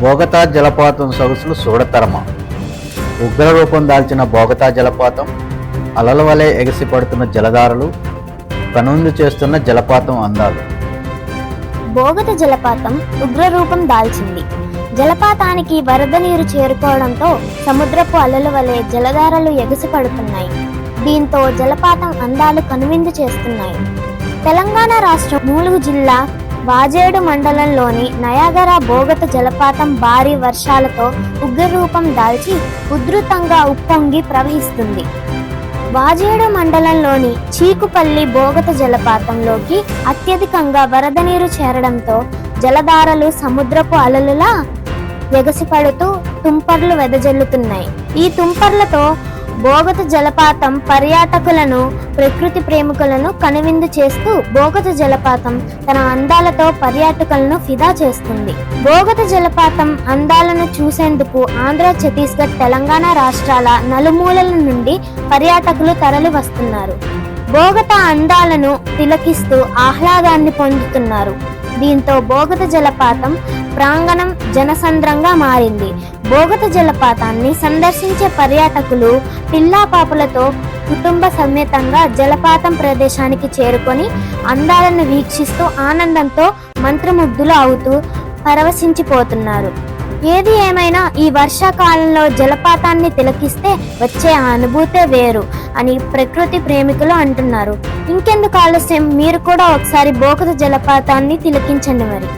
బోగతా జలపాతం సొగసులు చూడతరమా ఉగ్ర రూపం దాల్చిన బోగతా జలపాతం అలల వలె ఎగసిపడుతున్న జలధారలు కనుందు చేస్తున్న జలపాతం అందాలు. బోగత జలపాతం ఉగ్రరూపం దాల్చింది. జలపాతానికి వరద నీరు చేరుకోవడంతో సముద్రపు అలల వలె జలధారలు ఎగసిపడుతున్నాయి దీంతో జలపాతం అందాలు కనువిందు చేస్తున్నాయి. తెలంగాణ రాష్ట్రం మూలుగు జిల్లా వాజేడు మండలంలోని నయాగరా బోగత జలపాతం భారీ వర్షాలతో ఉగ్రరూపం దాల్చి ఉధృతంగా ఉప్పొంగి ప్రవహిస్తుంది. వాజేడు మండలంలోని చీకుపల్లి బోగత జలపాతంలోకి అత్యధికంగా వరద నీరు చేరడంతో జలధారలు సముద్రపు అలలులా ఎగసిపడుతూ తుంపర్లు వెదజల్లుతున్నాయి. ఈ తుంపర్లతో బోగత జలపాతం పర్యాటకులను ప్రకృతి ప్రేమికులను కనువిందు చేస్తూ బోగత జలపాతం తన అందాలతో పర్యాటకులను ఫిదా చేస్తుంది. బోగత జలపాతం అందాలను చూసేందుకు ఆంధ్ర ఛత్తీస్గఢ్ తెలంగాణ రాష్ట్రాల నలుమూలల నుండి పర్యాటకులు తరలి వస్తున్నారు. బోగత అందాలను తిలకిస్తూ ఆహ్లాదాన్ని పొందుతున్నారు. దీంతో బోగత జలపాతం ప్రాంగణం జనసంద్రంగా మారింది. బోగత జలపాతాన్ని సందర్శించే పర్యాటకులు పిల్లాపాపులతో కుటుంబ సమేతంగా జలపాతం ప్రదేశానికి చేరుకొని అందాలను వీక్షిస్తూ ఆనందంతో మంత్రముగ్ధులు అవుతూ పరవశించిపోతున్నారు. ఏది ఏమైనా ఈ వర్షాకాలంలో జలపాతాన్ని తిలకిస్తే వచ్చే అనుభూతే వేరు అని ప్రకృతి ప్రేమికులు అంటున్నారు. ఇంకెందుకు ఆలస్యం? మీరు కూడా ఒకసారి బోకద జలపాతాన్ని తిలకించండి మరి.